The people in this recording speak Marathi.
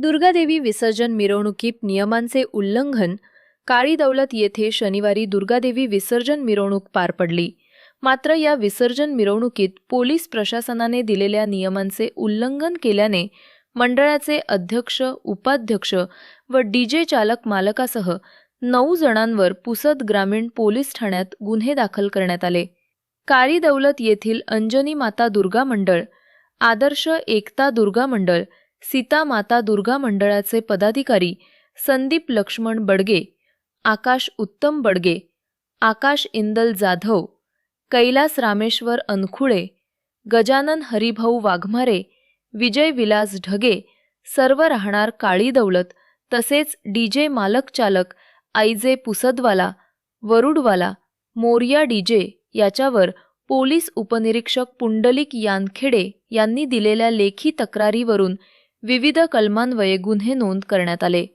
दुर्गादेवी विसर्जन मिरवणुकीत नियमांचे उल्लंघन काळी दौलत येथे शनिवारी दुर्गादेवी विसर्जन मिरवणूक पार पडली. मात्र या विसर्जन मिरवणुकीत पोलीस प्रशासनाने दिलेल्या नियमांचे उल्लंघन केल्याने मंडळाचे अध्यक्ष उपाध्यक्ष व डीजे चालक मालकासह नऊ जणांवर पुसद ग्रामीण पोलीस ठाण्यात गुन्हे दाखल करण्यात आले. काळी दौलत येथील अंजनी माता दुर्गा मंडळ आदर्श एकता दुर्गा मंडळ सीता माता दुर्गा मंडळाचे पदाधिकारी संदीप लक्ष्मण बडगे आकाश उत्तम बडगे आकाश इंदल जाधव कैलास रामेश्वर अनखुळे गजानन हरिभाऊ वाघमारे विजय विलास ढगे सर्व राहणार काळी दौलत तसेच डीजे मालक चालक आईजे पुसदवाला वरुडवाला मोर्या डीजे याच्यावर पोलीस उपनिरीक्षक पुंडलिक यानखेडे यांनी दिलेल्या लेखी तक्रारीवरून विविध कलमान्वये गुन्हे नोंद करण्यात आले.